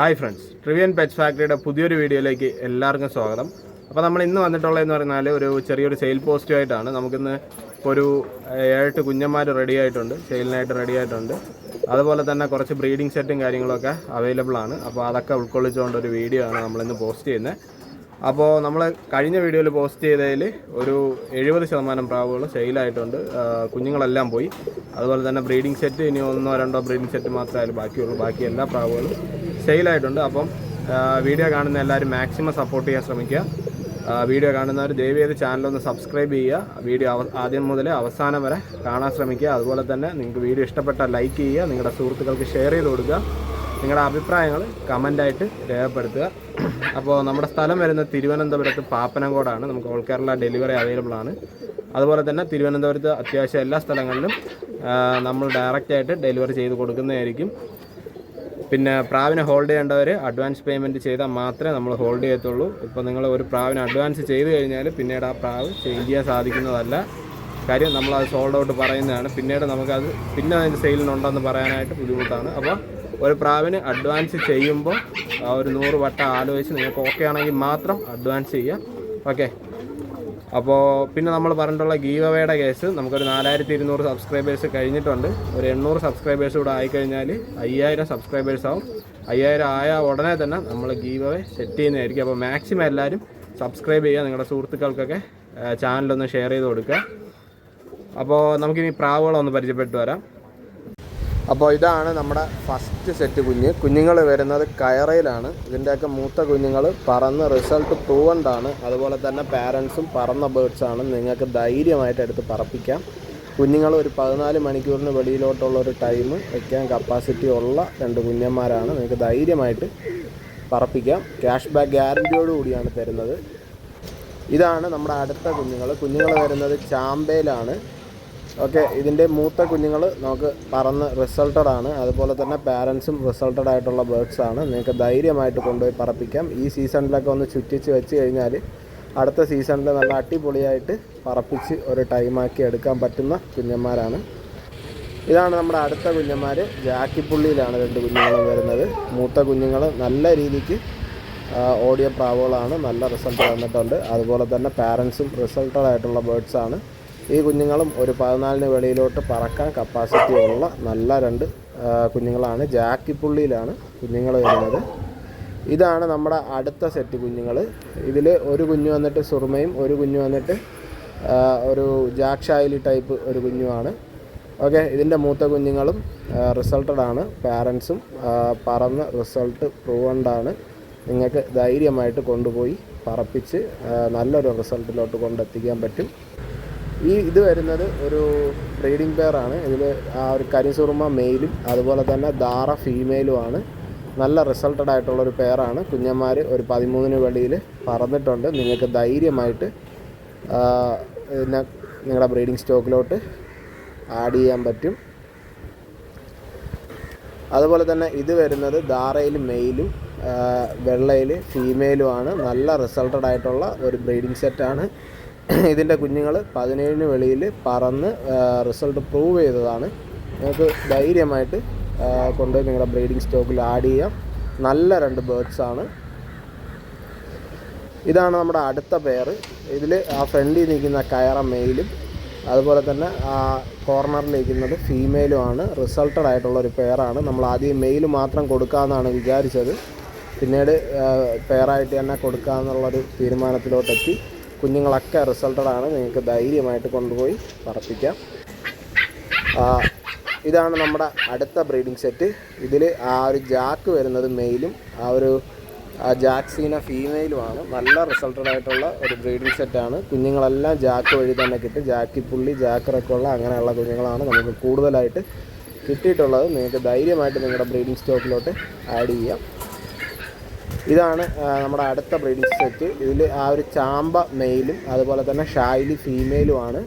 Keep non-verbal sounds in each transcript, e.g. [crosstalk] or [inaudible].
Hi friends ട്രിവിയൻ pets ഫാക്ടറിയുടെ പുതിയൊരു വീഡിയോയിലേക്ക് എല്ലാവർക്കും സ്വാഗതം. അപ്പോൾ നമ്മൾ ഇന്ന് വന്നിട്ടുള്ളതെന്ന് പറഞ്ഞാൽ ഒരു ചെറിയൊരു സെയിൽ പോസ്റ്റുമായിട്ടാണ് നമുക്കിന്ന് ഇപ്പോൾ ഒരു ഏഴെട്ട് കുഞ്ഞന്മാർ റെഡി ആയിട്ടുണ്ട് സെയിലിനായിട്ട് റെഡി ആയിട്ടുണ്ട്. അതുപോലെ തന്നെ കുറച്ച് ബ്രീഡിംഗ് സെറ്റും കാര്യങ്ങളൊക്കെ അവൈലബിൾ ആണ്. അപ്പോൾ അതൊക്കെ ഉൾക്കൊള്ളിച്ചുകൊണ്ട് ഒരു വീഡിയോ ആണ് നമ്മളിന്ന് പോസ്റ്റ് ചെയ്യുന്നത്. അപ്പോൾ നമ്മൾ കഴിഞ്ഞ വീഡിയോയിൽ പോസ്റ്റ് ചെയ്തതിൽ ഒരു എഴുപത് ശതമാനം പ്രാവുകൾ സെയിലായിട്ടുണ്ട് കുഞ്ഞുങ്ങളെല്ലാം പോയി. അതുപോലെ തന്നെ ബ്രീഡിംഗ് സെറ്റ് ഇനി ഒന്നോ രണ്ടോ ബ്രീഡിംഗ് സെറ്റ് മാത്രമേ ബാക്കിയുള്ളൂ. ബാക്കി എല്ലാ പ്രാവുകളും സെയിലായിട്ടുണ്ട്. അപ്പം വീഡിയോ കാണുന്ന എല്ലാവരും മാക്സിമം സപ്പോർട്ട് ചെയ്യാൻ ശ്രമിക്കുക. വീഡിയോ കാണുന്നവർ ദയവ് ചെയ്ത് ചാനലൊന്ന് സബ്സ്ക്രൈബ് ചെയ്യുക. വീഡിയോ ആദ്യം മുതൽ അവസാനം വരെ കാണാൻ ശ്രമിക്കുക. അതുപോലെ തന്നെ നിങ്ങൾക്ക് വീഡിയോ ഇഷ്ടപ്പെട്ട ലൈക്ക് ചെയ്യുക. നിങ്ങളുടെ സുഹൃത്തുക്കൾക്ക് ഷെയർ ചെയ്ത് കൊടുക്കുക. നിങ്ങളുടെ അഭിപ്രായങ്ങൾ കമന്റായിട്ട് രേഖപ്പെടുത്തുക. അപ്പോൾ നമ്മുടെ സ്ഥലം വരുന്നത് തിരുവനന്തപുരത്ത് പാപ്പനംകോടാണ്. നമുക്ക് ഓൾ കേരള ഡെലിവറി അവൈലബിൾ ആണ്. അതുപോലെ തന്നെ തിരുവനന്തപുരത്ത് അത്യാവശ്യം എല്ലാ സ്ഥലങ്ങളിലും നമ്മൾ ഡയറക്റ്റായിട്ട് ഡെലിവറി ചെയ്ത് കൊടുക്കുന്നതായിരിക്കും. പിന്നെ പ്രാവിനെ ഹോൾഡ് ചെയ്യേണ്ടവർ അഡ്വാൻസ് പേയ്മെന്റ് ചെയ്താൽ മാത്രമേ നമ്മൾ ഹോൾഡ് ചെയ്യത്തുള്ളൂ. ഇപ്പോൾ നിങ്ങൾ ഒരു പ്രാവിന് അഡ്വാൻസ് ചെയ്ത് കഴിഞ്ഞാൽ പിന്നീട് ആ പ്രാവ് ചേഞ്ച് ചെയ്യാൻ സാധിക്കുന്നതല്ല. കാര്യം നമ്മളത് സോൾഡ് ഔട്ട് പറയുന്നതാണ്. പിന്നീട് നമുക്കത് പിന്നെ അതിന്റെ സെയിലിനുണ്ടെന്ന് പറയാനായിട്ട് ബുദ്ധിമുട്ടാണ്. അപ്പോൾ ഒരു പ്രാവിന് അഡ്വാൻസ് ചെയ്യുമ്പോൾ ആ ഒരു നൂറ് വട്ടം ആലോചിച്ച് നിങ്ങൾക്ക് ഓക്കെ ആണെങ്കിൽ മാത്രം അഡ്വാൻസ് ചെയ്യുക. ഓക്കെ അപ്പോൾ പിന്നെ നമ്മൾ പറഞ്ഞിട്ടുള്ള ഗീവ് കേസ് നമുക്കൊരു നാലായിരത്തി ഇരുന്നൂറ് സബ്സ്ക്രൈബേഴ്സ് കഴിഞ്ഞിട്ടുണ്ട്. ഒരു എണ്ണൂറ് സബ്സ്ക്രൈബേഴ്സ് കൂടെ ആയിക്കഴിഞ്ഞാൽ അയ്യായിരം സബ്സ്ക്രൈബേഴ്സ് ആവും. അയ്യായിരം ആയ ഉടനെ തന്നെ നമ്മൾ ഗീവ് അവേ സെറ്റ് ചെയ്യുന്നതായിരിക്കും. അപ്പോൾ മാക്സിമം എല്ലാവരും സബ്സ്ക്രൈബ് ചെയ്യുക. നിങ്ങളുടെ സുഹൃത്തുക്കൾക്കൊക്കെ ചാനലൊന്ന് ഷെയർ ചെയ്ത് കൊടുക്കുക. അപ്പോൾ നമുക്കിനി പ്രാവുകളൊന്ന് പരിചയപ്പെട്ടു വരാം. അപ്പോൾ ഇതാണ് നമ്മുടെ ഫസ്റ്റ് സെറ്റ് കുഞ്ഞ്. കുഞ്ഞുങ്ങൾ വരുന്നത് കയറയിലാണ്. ഇതിന്റെയൊക്കെ മൂത്ത കുഞ്ഞുങ്ങൾ പറന്ന് റിസൾട്ട് പ്രൂവന്റാണ് അതുപോലെ തന്നെ പാരൻസും പറന്ന ബേർഡ്സ് ആണ്. നിങ്ങൾക്ക് ധൈര്യമായിട്ട് എടുത്ത് പറപ്പിക്കാം. കുഞ്ഞുങ്ങൾ ഒരു പതിനാല് മണിക്കൂറിന് വെളിയിലോട്ടുള്ള ഒരു ടൈം വയ്ക്കാൻ കപ്പാസിറ്റി ഉള്ള രണ്ട് കുഞ്ഞന്മാരാണ്. നിങ്ങൾക്ക് ധൈര്യമായിട്ട് പറപ്പിക്കാം. ക്യാഷ് ബാക്ക് ഗ്യാരന്റിയോട് കൂടിയാണ് തരുന്നത്. ഇതാണ് നമ്മുടെ അടുത്ത കുഞ്ഞുങ്ങൾ കുഞ്ഞുങ്ങൾ വരുന്നത് ചാമ്പയിലാണ്. ഓക്കെ ഇതിന്റെ മൂത്ത കുഞ്ഞുങ്ങൾ നമുക്ക് പറന്ന് റിസൾട്ടഡ് ആണ്. അതുപോലെ തന്നെ പാരൻസും റിസൾട്ടഡ് ആയിട്ടുള്ള ബേർഡ്സ് ആണ്. നിങ്ങൾക്ക് ധൈര്യമായിട്ട് കൊണ്ടുപോയി പറപ്പിക്കാം. ഈ സീസണിലൊക്കെ ഒന്ന് ചുറ്റിച്ച് വെച്ച് കഴിഞ്ഞാൽ അടുത്ത സീസണിൽ നല്ല അടിപൊളിയായിട്ട് പറപ്പിച്ച് ഒരു ടൈമാക്കി എടുക്കാൻ പറ്റുന്ന കുഞ്ഞന്മാരാണ്. ഇതാണ് നമ്മുടെ അടുത്ത കുഞ്ഞന്മാർ ജാക്കിപ്പുള്ളിയിലാണ് രണ്ട് കുഞ്ഞുങ്ങളും വരുന്നത്. മൂത്ത കുഞ്ഞുങ്ങൾ നല്ല രീതിക്ക് ഓഡിയോ പ്രാവുകളാണ്. നല്ല റിസൾട്ട് വന്നിട്ടുണ്ട്. അതുപോലെ തന്നെ പാരൻസും റിസൾട്ടഡ് ആയിട്ടുള്ള ബേർഡ്സ് ആണ്. ഈ കുഞ്ഞുങ്ങളും ഒരു പതിനാലിന് വെളിയിലോട്ട് പറക്കാൻ കപ്പാസിറ്റി ഉള്ള നല്ല രണ്ട് കുഞ്ഞുങ്ങളാണ്. ജാക്കിപ്പുള്ളിയിലാണ് കുഞ്ഞുങ്ങൾ വരുന്നത്. ഇതാണ് നമ്മുടെ അടുത്ത സെറ്റ് കുഞ്ഞുങ്ങൾ. ഇതിൽ ഒരു കുഞ്ഞു വന്നിട്ട് സുറുമയും ഒരു കുഞ്ഞു വന്നിട്ട് ഒരു ജാക്ഷായിലി ടൈപ്പ് ഒരു കുഞ്ഞുമാണ്. ഓക്കെ ഇതിന്റെ മൂത്ത കുഞ്ഞുങ്ങളും റിസൾട്ടഡ് ആണ്. പാരൻസും പറന്ന് റിസൾട്ട് പ്രൂവണ്ടാണ് നിങ്ങൾക്ക് ധൈര്യമായിട്ട് കൊണ്ടുപോയി പറപ്പിച്ച് നല്ലൊരു റിസൾട്ടിലോട്ട് കൊണ്ടെത്തിക്കാൻ പറ്റും. ഈ ഇത് വരുന്നത് ഒരു ബ്രീഡിംഗ് പെയറാണ് ഇതിൽ ആ ഒരു കരിസുറുമ മെയിലും അതുപോലെ തന്നെ ദാറ ഫീമെയിലുമാണ് നല്ല റിസൾട്ടഡ് ആയിട്ടുള്ള ഒരു പെയറാണ് കുഞ്ഞന്മാർ ഒരു പതിമൂന്നിന് വെളിയിൽ പറന്നിട്ടുണ്ട്. നിങ്ങൾക്ക് ധൈര്യമായിട്ട് നിങ്ങളുടെ ബ്രീഡിംഗ് സ്റ്റോക്കിലോട്ട് ആഡ് ചെയ്യാൻ പറ്റും. അതുപോലെ തന്നെ ഇത് വരുന്നത് ധാറയിൽ മെയിലും വെള്ളയിൽ ഫീമെയിലുമാണ് നല്ല റിസൾട്ടഡ് ആയിട്ടുള്ള ഒരു ബ്രീഡിംഗ് സെറ്റാണ് ഇതിന്റെ കുഞ്ഞുങ്ങൾ പതിനേഴിന് വെളിയിൽ പറന്ന് റിസൾട്ട് പ്രൂവ് ചെയ്തതാണ്. നിങ്ങൾക്ക് ധൈര്യമായിട്ട് കൊണ്ടുപോയി നിങ്ങളുടെ ബ്രീഡിംഗ് സ്റ്റോക്കിൽ ആഡ് ചെയ്യാം. നല്ല രണ്ട് ബേർഡ്സ് ആണ്. ഇതാണ് നമ്മുടെ അടുത്ത പെയർ ഇതിൽ ആ ഫ്രണ്ടിൽ നിൽക്കുന്ന കയറ മെയിലും അതുപോലെ തന്നെ ആ കോർണറിൽ നിൽക്കുന്നത് ഫീമെയിലുമാണ് റിസൾട്ടഡ് ആയിട്ടുള്ള ഒരു പെയറാണ് നമ്മൾ ആദ്യം മെയിൽ മാത്രം കൊടുക്കാമെന്നാണ് വിചാരിച്ചത്. പിന്നീട് പെയറായിട്ട് തന്നെ കൊടുക്കാമെന്നുള്ളൊരു തീരുമാനത്തിലോട്ടെത്തി. കുഞ്ഞുങ്ങളൊക്കെ റിസൾട്ടഡ് ആണ് നിങ്ങൾക്ക് ധൈര്യമായിട്ട് കൊണ്ടുപോയി പറപ്പിക്കാം. ഇതാണ് നമ്മുടെ അടുത്ത ബ്രീഡിംഗ് സെറ്റ്. ഇതിൽ ആ ഒരു ജാക്ക് വരുന്നത് മെയിലും ആ ഒരു ജാക്സീന ഫീമെയിലുമാണ്. നല്ല റിസൾട്ടഡ് ആയിട്ടുള്ള ഒരു ബ്രീഡിംഗ് സെറ്റാണ്. കുഞ്ഞുങ്ങളെല്ലാം ജാക്ക് വഴി തന്നെ കിട്ടും. ജാക്കി പുള്ളി ജാക്കറൊക്കെ ഉള്ള അങ്ങനെയുള്ള കുഞ്ഞുങ്ങളാണ് നമുക്ക് കൂടുതലായിട്ട് കിട്ടിയിട്ടുള്ളത്. നിങ്ങൾക്ക് ധൈര്യമായിട്ട് നിങ്ങളുടെ ബ്രീഡിംഗ് സ്റ്റോക്കിലോട്ട് ആഡ് ചെയ്യാം. ഇതാണ് നമ്മുടെ അടുത്ത ബ്രീഡിംഗ് സെറ്റ് ഇതിൽ ആ ഒരു ചാമ്പ മെയിലും അതുപോലെ തന്നെ ഷായിലി ഫീമെയിലുമാണ്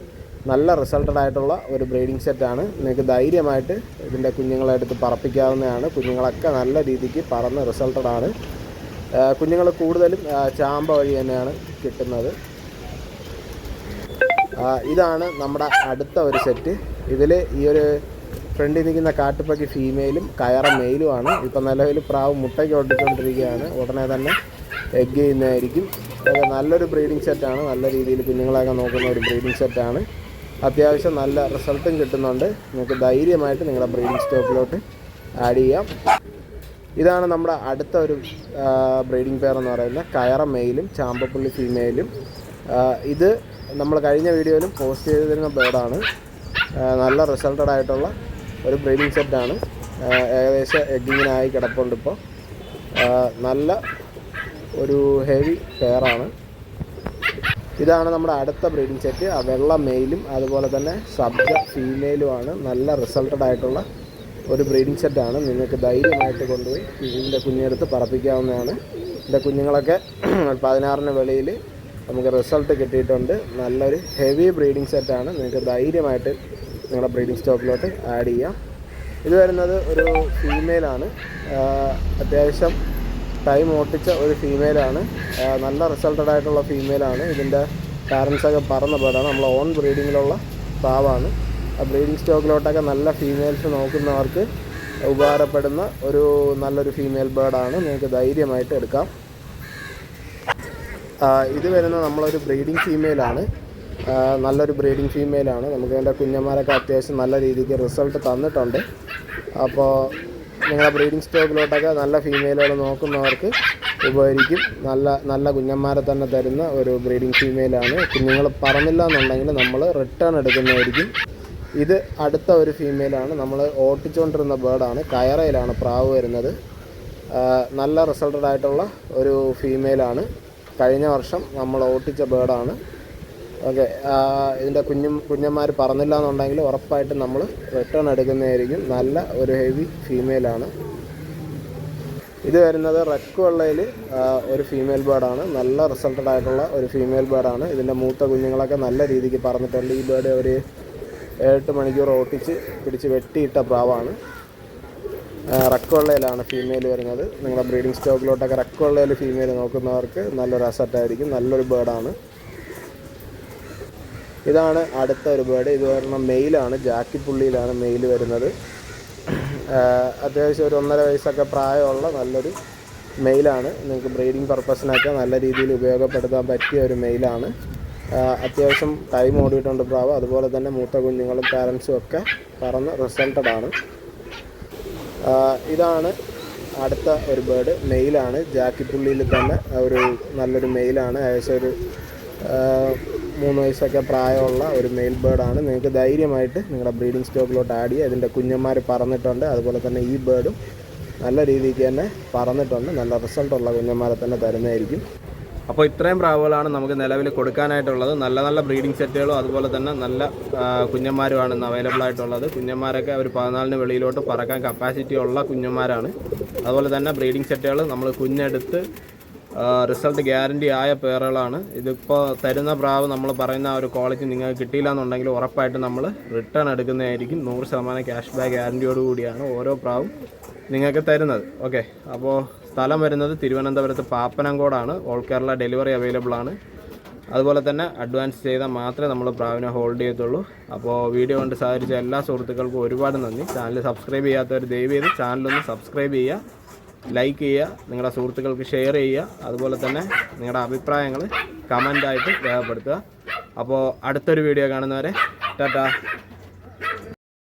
നല്ല റിസൾട്ടഡ് ആയിട്ടുള്ള ഒരു ബ്രീഡിംഗ് സെറ്റാണ് നിങ്ങൾക്ക് ധൈര്യമായിട്ട് ഇതിന്റെ കുഞ്ഞുങ്ങളെ എടുത്ത് പറപ്പിക്കാവുന്നതാണ്. കുഞ്ഞുങ്ങളൊക്കെ നല്ല രീതിക്ക് പറന്ന് റിസൾട്ടഡ് ആണ്. കുഞ്ഞുങ്ങൾ കൂടുതലും ചാമ്പ വഴി തന്നെയാണ് കിട്ടുന്നത്. ഇതാണ് നമ്മുടെ അടുത്ത ഒരു സെറ്റ് ഇതിൽ ഈ ഒരു ഫ്രണ്ടിൽ നിൽക്കുന്ന കാട്ടുപക്കി ഫീമെയിലും കയറ മെയിലുമാണ് ഇപ്പം നിലവിൽ പ്രാവ് മുട്ടയ്ക്ക് ഒട്ടിച്ചുകൊണ്ടിരിക്കുകയാണ് ഉടനെ തന്നെ എഗ് ചെയ്യുന്നതായിരിക്കും. അതൊക്കെ നല്ലൊരു ബ്രീഡിംഗ് സെറ്റാണ് നല്ല രീതിയിൽ കുഞ്ഞുങ്ങളെയൊക്കെ നോക്കുന്ന ഒരു ബ്രീഡിംഗ് സെറ്റാണ് അത്യാവശ്യം നല്ല റിസൾട്ടും കിട്ടുന്നുണ്ട്. നിങ്ങൾക്ക് ധൈര്യമായിട്ട് നിങ്ങളുടെ ബ്രീഡിംഗ് സ്റ്റോക്കിലോട്ട് ആഡ് ചെയ്യാം. ഇതാണ് നമ്മുടെ അടുത്ത ഒരു ബ്രീഡിംഗ് പെയർ എന്ന് പറയുന്നത് കയറ മെയിലും ചാമ്പപ്പുള്ളി ഫീമെയിലും ഇത് നമ്മൾ കഴിഞ്ഞ വീഡിയോയിലും പോസ്റ്റ് ചെയ്തിരുന്ന ബേർഡാണ് നല്ല റിസൾട്ടഡ് ആയിട്ടുള്ള ഒരു ബ്രീഡിംഗ് സെറ്റാണ്. ഏകദേശം എഗ്ഗിങ്ങിനായി കിടപ്പുണ്ട് ഇപ്പോൾ നല്ല ഒരു ഹെവി പെയറാണ് ഇതാണ് നമ്മുടെ അടുത്ത ബ്രീഡിംഗ് സെറ്റ്. ആ വെള്ള മെയിലും അതുപോലെ തന്നെ സബ്ജ ഫീമെയിലുമാണ് നല്ല റിസൾട്ടഡ് ആയിട്ടുള്ള ഒരു ബ്രീഡിംഗ് സെറ്റാണ്. നിങ്ങൾക്ക് ധൈര്യമായിട്ട് കൊണ്ടുപോയി ഇതിന്റെ കുഞ്ഞെടുത്ത് പറപ്പിക്കാവുന്നതാണ്. ഇതിന്റെ കുഞ്ഞുങ്ങളൊക്കെ [clears throat] പതിനാറിന് വെളിയിൽ നമുക്ക് റിസൾട്ട് കിട്ടിയിട്ടുണ്ട്. നല്ലൊരു ഹെവി ബ്രീഡിംഗ് സെറ്റാണ്. നിങ്ങൾക്ക് ധൈര്യമായിട്ട് നിങ്ങളുടെ ബ്രീഡിംഗ് സ്റ്റോക്കിലോട്ട് ആഡ് ചെയ്യാം. ഇത് വരുന്നത് ഒരു ഫീമെയിലാണ് അത്യാവശ്യം ടൈം ഓട്ടിച്ച ഒരു ഫീമെയിലാണ് നല്ല റിസൾട്ടഡ് ആയിട്ടുള്ള ഫീമെയിലാണ് ഇതിന്റെ പാരൻസൊക്കെ പറന്ന ബേർഡാണ് നമ്മൾ ഓൺ ബ്രീഡിങ്ങിലുള്ള പ്രാവാണ് ബ്രീഡിംഗ് സ്റ്റോക്കിലോട്ടൊക്കെ നല്ല ഫീമെയിൽസ് നോക്കുന്നവർക്ക് ഉപകാരപ്പെടുന്ന ഒരു നല്ലൊരു ഫീമെയിൽ ബേർഡാണ് നിങ്ങൾക്ക് ധൈര്യമായിട്ട് എടുക്കാം. ഇത് വരുന്ന നമ്മളൊരു ബ്രീഡിംഗ് ഫീമെയിലാണ് നല്ലൊരു ബ്രീഡിംഗ് ഫീമെയിലാണ്. നമുക്ക് അതിന്റെ കുഞ്ഞന്മാരൊക്കെ അത്യാവശ്യം നല്ല രീതിക്ക് റിസൾട്ട് തന്നിട്ടുണ്ട്. അപ്പോൾ നിങ്ങളുടെ ബ്രീഡിംഗ് സ്റ്റോക്കിലോട്ടൊക്കെ നല്ല ഫീമെയിലുകൾ നോക്കുന്നവർക്ക് ഉപകരിക്കും. നല്ല നല്ല കുഞ്ഞന്മാരെ തന്നെ തരുന്ന ഒരു ബ്രീഡിംഗ് ഫീമെയിലാണ്. കുഞ്ഞുങ്ങൾ പറന്നില്ല എന്നുണ്ടെങ്കിൽ നമ്മൾ റിട്ടേൺ എടുക്കുന്നതായിരിക്കും. ഇത് അടുത്ത ഒരു ഫീമെയിലാണ്. നമ്മൾ ഓട്ടിച്ചുകൊണ്ടിരുന്ന ബേർഡാണ് കയറയിലാണ് പ്രാവ് വരുന്നത്. നല്ല റിസൾട്ടഡ് ആയിട്ടുള്ള ഒരു ഫീമെയിലാണ്. കഴിഞ്ഞ വർഷം നമ്മൾ ഓട്ടിച്ച ബേർഡാണ് ഓക്കെ ഇതിന്റെ കുഞ്ഞും കുഞ്ഞന്മാർ പറന്നില്ല എന്നുണ്ടെങ്കിൽ ഉറപ്പായിട്ടും നമ്മൾ റിട്ടേൺ എടുക്കുന്നതായിരിക്കും. നല്ല ഒരു ഹെവി ഫീമെയിലാണ് ഇത് വരുന്നത് റെക്ക് വെള്ളയിൽ ഒരു ഫീമെയിൽ ബേർഡാണ് നല്ല റിസൾട്ടഡ് ആയിട്ടുള്ള ഒരു ഫീമെയിൽ ബേർഡാണ് ഇതിന്റെ മൂത്ത കുഞ്ഞുങ്ങളൊക്കെ നല്ല രീതിക്ക് പറന്നിട്ടുണ്ട്. ഈ ബേർഡ് ഒരു എട്ട് മണിക്കൂർ ഓട്ടിച്ച് പിടിച്ച് വെട്ടിയിട്ട പ്രാവാണ്. റക്കുള്ളയിലാണ് ഫീമെയിൽ വരുന്നത്. നിങ്ങളുടെ ബ്രീഡിംഗ് സ്റ്റോക്കിലോട്ടൊക്കെ റക്കുള്ളയിൽ ഫീമെയിൽ നോക്കുന്നവർക്ക് നല്ലൊരു അസറ്റായിരിക്കും നല്ലൊരു ബേർഡാണ് ഇതാണ് അടുത്ത ഒരു ബേർഡ് ഇത് പറഞ്ഞ മെയിലാണ്. ജാക്കിപ്പുള്ളിയിലാണ് മെയിൽ വരുന്നത്. അത്യാവശ്യം ഒരു ഒന്നര വയസ്സൊക്കെ പ്രായമുള്ള നല്ലൊരു മെയിലാണ്. നിങ്ങൾക്ക് ബ്രീഡിംഗ് പർപ്പസിനൊക്കെ നല്ല രീതിയിൽ ഉപയോഗപ്പെടുത്താൻ പറ്റിയ ഒരു മെയിലാണ്. അത്യാവശ്യം ടൈം ഓടിയിട്ടുണ്ട് പ്രാവ്. അതുപോലെ തന്നെ മൂത്ത കുഞ്ഞുങ്ങളും പാരൻസും ഒക്കെ പറന്ന് റിസൾട്ടഡ് ആണ്. ഇതാണ് അടുത്ത ഒരു ബേർഡ് മെയിലാണ്. ജാക്കിപ്പുള്ളിയിൽ തന്നെ ഒരു നല്ലൊരു മെയിലാണ്. ഏകദേശം ഒരു മൂന്ന് വയസ്സൊക്കെ പ്രായമുള്ള ഒരു മെയിൽ ബേർഡാണ് നിങ്ങൾക്ക് ധൈര്യമായിട്ട് നിങ്ങളുടെ ബ്രീഡിംഗ് സ്റ്റോക്കിലോട്ട് ആഡ് ചെയ്യുക. ഇതിന്റെ കുഞ്ഞന്മാർ പറന്നിട്ടുണ്ട് അതുപോലെ തന്നെ ഈ ബേർഡും നല്ല രീതിക്ക് തന്നെ പറന്നിട്ടുണ്ട് നല്ല റിസൾട്ടുള്ള കുഞ്ഞന്മാരെ തന്നെ തരുന്നതായിരിക്കും. അപ്പോൾ ഇത്രയും പ്രാവുകളാണ് നമുക്ക് നിലവിൽ കൊടുക്കാനായിട്ടുള്ളത്. നല്ല നല്ല ബ്രീഡിംഗ് സെറ്റുകളും അതുപോലെ തന്നെ നല്ല കുഞ്ഞന്മാരുമാണ് ഇന്ന് അവൈലബിൾ ആയിട്ടുള്ളത്. കുഞ്ഞന്മാരൊക്കെ ഒരു പതിനാലിന് വെളിയിലോട്ട് പറക്കാൻ കപ്പാസിറ്റി ഉള്ള കുഞ്ഞന്മാരാണ്. അതുപോലെ തന്നെ ബ്രീഡിംഗ് സെറ്റുകൾ നമ്മൾ കുഞ്ഞെടുത്ത് റിസൾട്ട് ഗ്യാരണ്ടി ആയ പേറുകളാണ് ഇതിപ്പോൾ തരുന്ന പ്രാവ് നമ്മൾ പറയുന്ന ആ ഒരു ക്വാളിറ്റി നിങ്ങൾക്ക് കിട്ടിയില്ല എന്നുണ്ടെങ്കിൽ ഉറപ്പായിട്ട് നമ്മൾ റിട്ടേൺ എടുക്കുന്നതായിരിക്കും. നൂറ് ശതമാനം ക്യാഷ് ബാക്ക് ഗ്യാരണ്ടിയോട് കൂടിയാണ് ഓരോ പ്രാവും നിങ്ങൾക്ക് തരുന്നത്. ഓക്കെ അപ്പോൾ സ്ഥലം വരുന്നത് തിരുവനന്തപുരത്ത് പാപ്പനംകോടാണ്. ഓൾ കേരള ഡെലിവറി അവൈലബിൾ ആണ്. അതുപോലെ തന്നെ അഡ്വാൻസ് ചെയ്താൽ മാത്രമേ നമ്മൾ പ്രാവിനെ ഹോൾഡ് ചെയ്യത്തുള്ളൂ. അപ്പോൾ വീഡിയോ കൊണ്ട് സഹകരിച്ച എല്ലാ സുഹൃത്തുക്കൾക്കും ഒരുപാട് നന്ദി. ചാനൽ സബ്സ്ക്രൈബ് ചെയ്യാത്തവർ ദയവ് ചെയ്ത് ചാനലൊന്ന് സബ്സ്ക്രൈബ് ചെയ്യുക. ലൈക്ക് ചെയ്യുക നിങ്ങളുടെ സുഹൃത്തുക്കൾക്ക് ഷെയർ ചെയ്യുക അതുപോലെ തന്നെ നിങ്ങളുടെ അഭിപ്രായങ്ങൾ കമന്റായിട്ട് രേഖപ്പെടുത്തുക. അപ്പോൾ അടുത്തൊരു വീഡിയോ കാണുന്നവരെ ടാറ്റാ.